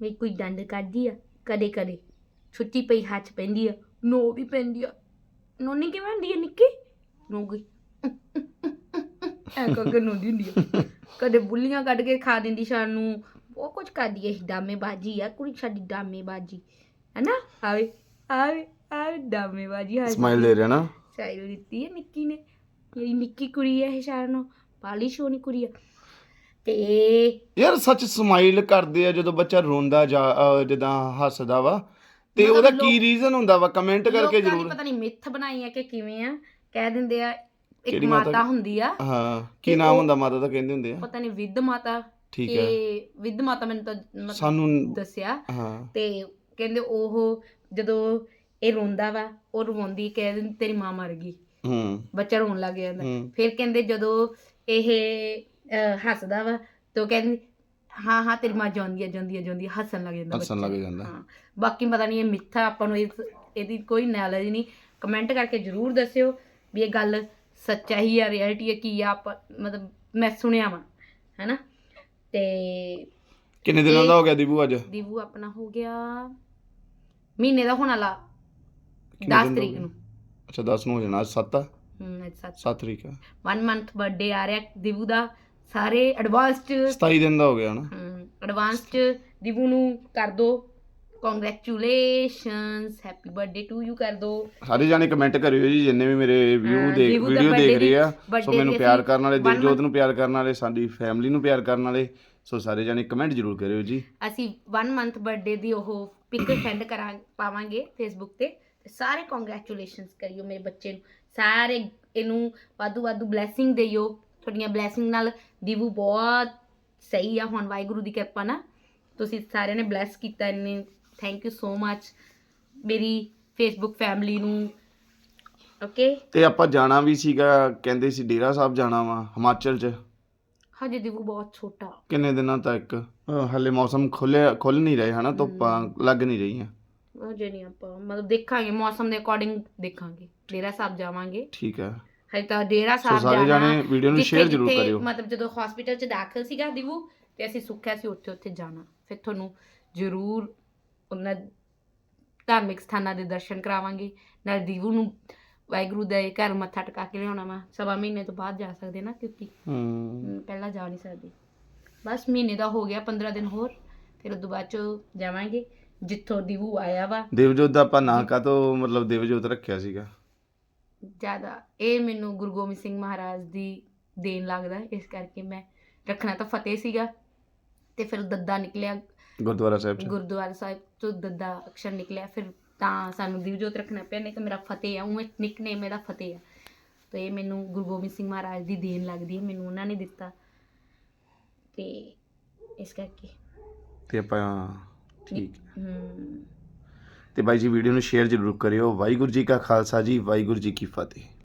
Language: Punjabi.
ਵੀ ਕੋਈ ਦੰਦ ਕੱਢਦੀ ਆ ਕਦੇ ਕਦੇ। ਛੁੱਟੀ ਪਈ ਹੱਥ ਪੈਂਦੀ ਆ। ਨੋ ਵੀ ਪੈਂਦੀ ਆ। ਨੋਨੀ ਕਿਵੇਂ ਹੁੰਦੀ ਆ ਨਿੱਕੀ? ਨੋ ਗਈ। ਐ ਕਰਕੇ ਨੋਂਦੀ ਹੁੰਦੀ ਆ। ਕਦੇ ਬੁੱਲੀਆਂ ਕੱਢ ਕੇ ਖਾ ਦਿੰਦੀ ਸਾਨੂੰ ਉਹ ਕੁਝ ਕਰਦੀ ਐ ਡਾਮੇ ਬਾਜੀ ਆ। ਕੁੜੀ ਸਾਡੀ ਡਾਮੇ ਬਾਜੀ ਹੈਨਾ? ਆਵੇ ਆਵੇ ਆਵੇ ਡਾਮੇ ਬਾਜੀ ਹਾਂ ਸਮਾਈਲ ਦੇ ਰਿਹਾ ਨਾ? ਸਾਈਡ ਦਿੱਤੀ ਹੈ ਨਿੱਕੀ ਨੇ। ਮੇਰੀ ਨਿੱਕੀ ਕੁੜੀ ਹੈ ਇਹ ਸ਼ਾਰਨੋ ਪਾਲੀ ਸੋਹਣੀ ਕੁੜੀ ਆ। ਤੇ ਯਾਰ ਸੱਚ ਸਮਾਈਲ ਕਰਦੇ ਆ ਜਦੋਂ ਬੱਚਾ ਰੋਂਦਾ ਜਾਂ ਅਹ, ਜਿੱਦਾਂ ਹੱਸਦਾ ਵਾ। ਤੇ ਮਤਲਬ ਉਹਦਾ ਲੋਕ- ਕੀ ਰੀਜ਼ਨ ਹੁੰਦਾ ਵਾ? ਕਮੈਂਟ ਕਰਕੇ ਲੋਕਾਂ ਦੀ ਜ਼ਰੂਰ। ਪਤਾ ਨਹੀਂ ਮਿੱਥ ਬਣਾਈ ਹੈ ਕਿ ਕਿਵੇਂ ਆ। ਕਹਿ ਦਿੰਦੇ ਆ ਇੱਕ ਕਿਹੜੀ ਮਾਤਾ? ਮਾਤਾ ਹੁੰਦੀ ਆ। ਹਾਂ ਕੀ ਤੇ ਨਾਮ ਉਹ- ਹੁੰਦਾ ਮਾਤਾ ਦਾ ਕਹਿੰਦੇ ਹੁੰਦੇ ਆ? ਪਤਾ ਨਹੀਂ ਵਿਦ ਮਾਤਾ। ਠੀਕ ਹੈ ਕਿ ਵਿਦ ਮਾਤਾ ਮੈਨੂੰ ਤਾਂ ਮਤਲਬ ਸਾਨੂੰ ਦੱਸਿਆ। ਹਾਂ। ਤੇ ਕਹਿੰਦੇ ਉਹ ਜਦੋਂ ਇਹ ਰੋਂਦਾ ਵਾ ਉਹ ਰਵਾਉਂਦੀ ਕਹਿ ਦਿੰਦੀ ਤੇਰੀ ਮਾਂ ਮਰ ਗਈ। ਹੂੰ। ਬੱਚਾ ਰੋਣ ਲੱਗ ਜਾਂਦਾ। ਹੂੰ। ਫਿਰ ਕਹਿੰਦੇ ਜਦੋਂ ਇਹ ਅਹ, ਹੱਸਦਾ ਵਾ ਤੇ ਉਹ ਕਹਿੰਦੀ ਹਾਂ ਹਾਂ ਤੇਰੀ ਮਾਂ ਜਾਂਦੀ ਆ ਜਾਂਦੀ ਆ ਜਾਂਦੀ ਹੱਸਣ ਲੱਗ ਜਾਂਦਾ ਹੱਸਣ ਬੱਚਾ। ਲੱਗ ਜਾਂਦਾ। ਹਾਂ। ਬਾਕੀ ਪਤਾ ਨਹੀਂ ਇਹ ਮਿੱਥਾ ਆਪਾਂ ਨੂੰ ਇਸ ਇਹਦੀ ਕੋਈ ਨੌਲੇਜ ਨਹੀਂ ਕਮੈਂਟ ਕਰਕੇ ਜਰੂਰ ਦੱਸਿਓ ਵੀ ਇਹ ਗੱਲ ਸੱਚਾਈ ਆ ਰਿਐਲਿਟੀ ਆ ਕੀ ਆ ਆਪਾਂ ਮਤਲਬ ਮੈਂ ਸੁਣਿਆ ਵਾ ਹੈਨਾ? ਤੇ ਕਿੰਨੇ ਦਿਨਾਂ ਦਾ ਹੋ ਗਿਆ ਦੀਬੂ ਅੱਜ? ਦੀਵੂ ਆਪਣਾ ਹੋ ਗਿਆ ਮਹੀਨੇ ਦਾ ਹੋਣ ਵਾਲਾ ਕਿੰਨੇ 10 ਦਿਨ ਦਾ ਤਰੀਕ ਹੋ ਨੂੰ। ਅੱਛਾ 10 ਨੂੰ ਹੋ ਜਾਣਾ ਅੱਜ 7 ਆ? ਹਮ ਅੱਜ ਸੱਤ। 7 ਤਰੀਕ ਆ। 1 ਮੰਥ ਬਰਥਡੇ ਆ ਰਿਹਾ ਦੀਵੂ ਦਾ। ਸਾਰੇ ਐਡਵਾਂਸਡ 27 ਦਿਨ ਦਾ ਹੋ ਗਿਆ ਨਾ। ਐਡਵਾਂਸਡ ਦੀਵੂ ਨੂੰ ਕਰ ਦੋ। Congratulations happy birthday to you ਕਰ ਦੋ। ਸਾਰੇ ਜਾਣੇ ਕਮੈਂਟ ਕਰਿਓ ਜੀ ਜਿੰਨੇ ਵੀ ਮੇਰੇ ਵਿਊ ਦਾ ਵੀਡੀਓ ਦੇਖ ਰਹੇ ਆ। ਸੋ ਮੈਨੂੰ ਪਿਆਰ ਕਰਨ ਵਾਲੇ ਦਿਲਜੋਤ ਨੂੰ ਪਿਆਰ ਕਰਨ ਵਾਲੇ ਸਾਡੀ ਫੈਮਿਲੀ ਨੂੰ ਪਿਆਰ ਕਰਨ ਵਾਲੇ ਸੋ ਸਾਰੇ ਜਾਣੇ ਕਮੈਂਟ ਜ਼ਰੂਰ ਕਰਿਓ ਜੀ। ਅਸੀਂ 1 ਮੰਥ ਬਰਥਡੇ ਦੀ ਉਹ ਪਿਕ ਸੈਂਡ ਕਰਾਂ ਪਾਵਾਂਗੇ ਫੇਸਬੁੱਕ ਤੇ। ਤੇ ਸਾਰੇ ਕੰਗ੍ਰੈਚੁਲੇਸ਼ਨਸ ਕਰਿਓ ਮੇਰੇ ਬੱਚੇ ਨੂੰ। ਸਾਰੇ ਇਹਨੂੰ ਵਾਧੂ ਵਾਧੂ ਬਲੇਸਿੰਗ ਦਿਓ। ਤੁਹਾਡੀਆਂ ਬਲੇਸਿੰਗ ਨਾਲ ਦੀਵੂ ਬਹੁਤ ਸਹੀ ਆ ਹੁਣ ਵਾਹਿਗੁਰੂ ਦੀ ਕਿਰਪਾ ਨਾਲ ਤੁਸੀਂ ਸਾਰਿਆਂ ਨੇ ਬਲੈਸ ਕੀਤਾ ਇਹਨੇ ਥੈਂਕ ਯੂ ਸੋ ਮੱਚ ਮੇਰੀ ਫੇਸਬੁੱਕ ਫੈਮਿਲੀ ਨੂੰ ਓਕੇ ਤੇ ਆਪਾਂ ਜਾਣਾ ਵੀ ਸੀਗਾ ਕਹਿੰਦੇ ਸੀ ਡੇਰਾ ਸਾਹਿਬ ਜਾਣਾ ਵਾ ਹਿਮਾਚਲ ਚ। ਹਜੇ ਦੀਵੂ ਬਹੁਤ ਛੋਟਾ। ਕਿੰਨੇ ਦਿਨਾਂ ਤੱਕ? ਅਹ ਹਲੇ ਮੌਸਮ ਖੁੱਲਿਆ ਖੁੱਲ ਨਹੀਂ ਰਹੇ ਹਨਾ ਧੁੱਪਾਂ ਲੱਗ ਨਹੀਂ ਰਹੀਆਂ। ਹਜੇ ਨਹੀਂ ਆਪਾਂ ਮਤਲਬ ਦੇਖਾਂਗੇ ਮੌਸਮ ਦੇ ਅਕੋਰਡਿੰਗ ਦੇਖਾਂਗੇ। ਡੇਰਾ ਸਾਹਿਬ ਜਾਵਾਂਗੇ। ਠੀਕ ਹੈ ਹਜੇ ਤਾਂ ਡੇਰਾ ਸੋ ਸਾਹਿਬ ਸਾਰੇ ਜਾਣਾ ਜਾਣੇ ਵੀਡੀਓ ਨੂੰ ਜਿੱਥੇ- ਸ਼ੇਅਰ ਜ਼ਰੂਰ ਜਿੱਥੇ ਕਰਿਓ। ਮਤਲਬ ਜਦੋਂ ਹਸਪੀਟਲ 'ਚ ਦਾਖਲ ਸੀਗਾ ਦਿਵੂ ਤੇ ਅਸੀਂ ਸੁੱਖਿਆ ਸੀ ਉੱਥੇ ਉੱਥੇ ਜਾਣਾ। ਫਿਰ ਤੁਹਾਨੂੰ ਜ਼ਰੂਰ ਉਹਨਾਂ ਧਾਰਮਿਕ ਸਥਾਨਾਂ ਦੇ ਦਰਸ਼ਨ ਕਰਾਵਾਂਗੇ। ਨਾਲ ਦਿਵੂ ਨੂੰ ਵਾਹਿਗੁਰੂ ਦੇ ਘਰ ਮੱਥਾ ਟਿਕਾ ਕੇ ਲਿਆਉਣਾ ਵਾ। ਸਵਾ ਮਹੀਨੇ ਤੋਂ ਬਾਅਦ ਜਾ ਸਕਦੇ ਨਾ ਕਿਉਂਕਿ ਹੂੰ। ਹਮ, ਪਹਿਲਾਂ ਜਾ ਨਹੀਂ ਸਕਦੇ। ਬਸ ਮਹੀਨੇ ਦਾ ਹੋ ਗਿਆ 15 ਦਿਨ ਹੋਰ ਫਿਰ ਉਦੋਂ ਬਾਅਦ ਚ ਜਾਵਾਂਗੇ। ਜਿੱਥੋਂ ਦਿਵੂ ਆਇਆ ਵਾ। ਦੇਵਜੋਤ ਦਾ ਆਪਾਂ ਨਾਂ ਕਾ ਤੋਂ ਮਤਲਬ ਦੇਵਜੋਤ ਰੱਖਿਆ ਸੀਗਾ? ਜ਼ਿਆਦਾ ਇਹ ਮੈਨੂੰ ਗੁਰੂ ਗੋਬਿੰਦ ਸਿੰਘ ਮਹਾਰਾਜ ਦੀ ਦੇਣ ਲੱਗਦਾ ਇਸ ਕਰਕੇ ਮੈਂ ਰੱਖਣਾ ਤਾਂ ਫਤਿਹ ਸੀਗਾ ਤੇ ਫਿਰ ਦੱਦਾ ਨਿਕਲਿਆ ਗੁਰਦੁਆਰਾ ਸਾਹਿਬ ਚ? ਗੁਰਦੁਆਰਾ ਸਾਹਿਬ ਤੋਂ ਦੱਦਾ ਅਕਸ਼ਰ ਨਿਕਲਿਆ ਫਿਰ ਤਾਂ ਸਾਨੂੰ ਦਿਵਜੋਤ ਰੱਖਣਾ ਪਿਆ ਨਹੀਂ ਤਾਂ ਮੇਰਾ ਫਤਿਹ ਆ ਉਹ ਨਿਕਨੇਮ ਮੇਰਾ ਫਤਿਹ ਆ। ਤੇ ਇਹ ਮੈਨੂੰ ਗੁਰੂ ਗੋਬਿੰਦ ਸਿੰਘ ਮਹਾਰਾਜ ਦੀ ਦੇਣ ਲੱਗਦੀ ਹੈ ਮੈਨੂੰ ਉਹਨਾਂ ਨੇ ਦਿੱਤਾ ਤੇ ਇਸ ਕਰਕੇ। ਤੇ ਆਪਾਂ ਠੀਕ ਤੇ ਬਾਈ ਜੀ ਵੀਡੀਓ ਨੂੰ ਸ਼ੇਅਰ ਜ਼ਰੂਰ ਕਰਿਓ। ਵਾਹਿਗੁਰੂ ਜੀ ਕਾ ਖਾਲਸਾ ਜੀ, ਵਾਹਿਗੁਰੂ ਜੀ ਕੀ ਫਤਿਹ।